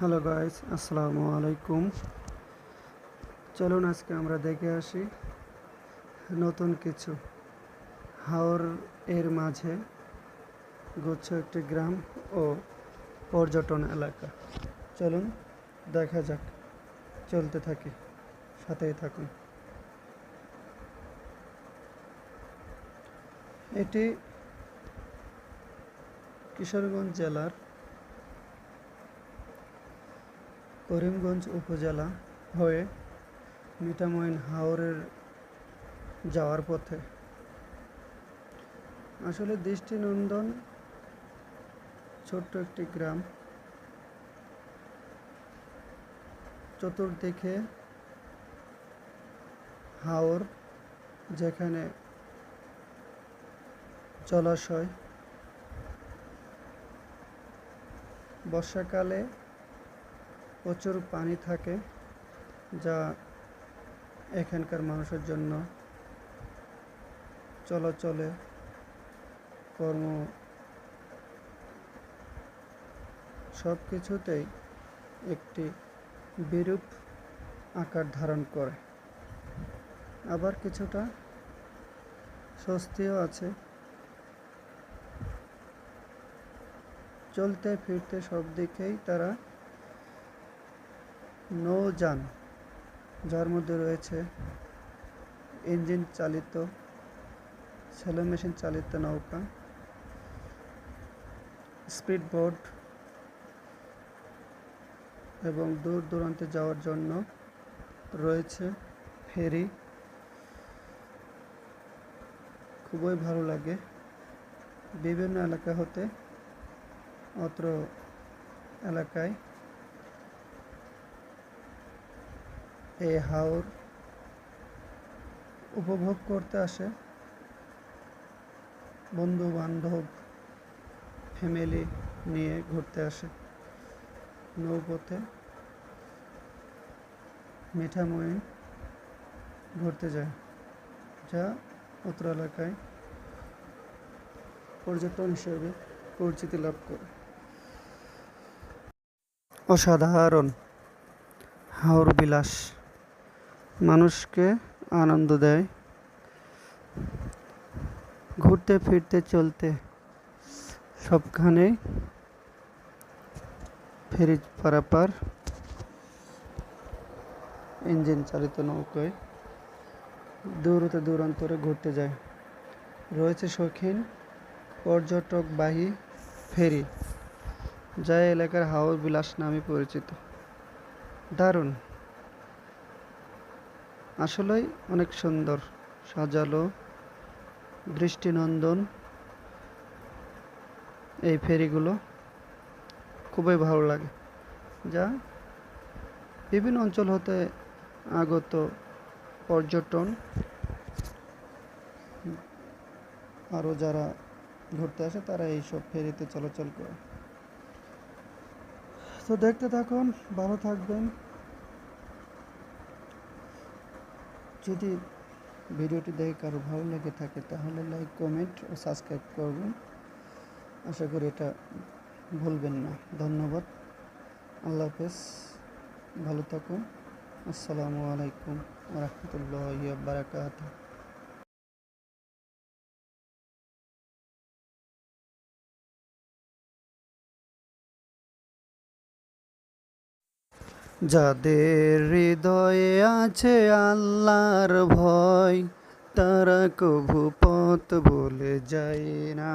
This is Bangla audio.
হ্যালো গাইস আসসালামু আলাইকুম চলুন আজকে আমরা দেখে আসি নতুন কিছু। হাওর এর মাঝে গুচ্ছ একটি গ্রাম ও পর্যটন এলাকা। চলুন দেখা যাক। চলতে থাকি। সাথেই থাকুন। এটি কিশোরগঞ্জ জেলার করিমগঞ্জ উপজেলা হয়ে মিঠামইন হাওরের যাওয়ার পথে। আসলে দৃষ্টিনন্দন ছোট্ট একটি গ্রাম। চতুর্দিকে হাওর যেখানে জলাশয়। বর্ষাকালে প্রচুর পানি থাকে যা এখানকার মানুষের জন্য চলাচলে কর্ম সব কিছুতেই একটি বিরূপ আকার ধারণ করে। আবার কিছুটা স্বস্তিও আছে। চলতে ফিরতে সব দিকেই তারা নৌযান, যার মধ্যে রয়েছে ইঞ্জিন চালিত স্যালো মেশিন চালিত নৌকা, স্পিড বোট এবং দূর দূরান্তে যাওয়ার জন্য রয়েছে ফেরি। খুবই ভালো লাগে। বিভিন্ন এলাকা হতে অত্র এলাকায় এই হাওর উপভোগ করতে আসে। বন্ধু বান্ধব ফ্যামিলি নিয়ে ঘুরতে আসে। নৌপথে মিঠামইন ঘুরতে যায়, যা অত্র এলাকায় পর্যটন হিসেবে পরিচিতি লাভ করে। অসাধারণ হাওর বিলাস মানুষকে আনন্দ দেয়। ঘুরতে, ফিরতে, চলতে সবখানে ফেরি পারাপার ইঞ্জিন চালিত নৌকায় দূরতে দূরান্তরে ঘুরতে যায়। রয়েছে শৌখিন, পর্যটকবাহী ফেরি, যা এলাকার হাওর বিলাস নামে পরিচিত। দারুণ। আসলেই অনেক সুন্দর, সাজালো, দৃষ্টিনন্দন। এই ফেরিগুলো খুবই ভালো লাগে। যা বিভিন্ন অঞ্চল হতে আগত পর্যটন। আরও যারা ঘুরতে আসে, তারা এইসব ফেরিতে চলাচল করে। তো দেখতে থাকুন, ভালো থাকবেন। যদি ভিডিওটি দেখে কারও ভালো লেগে থাকে, তাহলে লাইক কমেন্ট ও সাবস্ক্রাইব করবেন। আশা করি এটা ভুলবেন না। ধন্যবাদ। আল্লাহ হাফেজ। ভালো থাকুন। আসসালামু আলাইকুম রহমতুল্লাহ বারাকাত যাদের হৃদয়ে আছে আল্লাহর ভয় তারা কভু পথ বলে যায় না।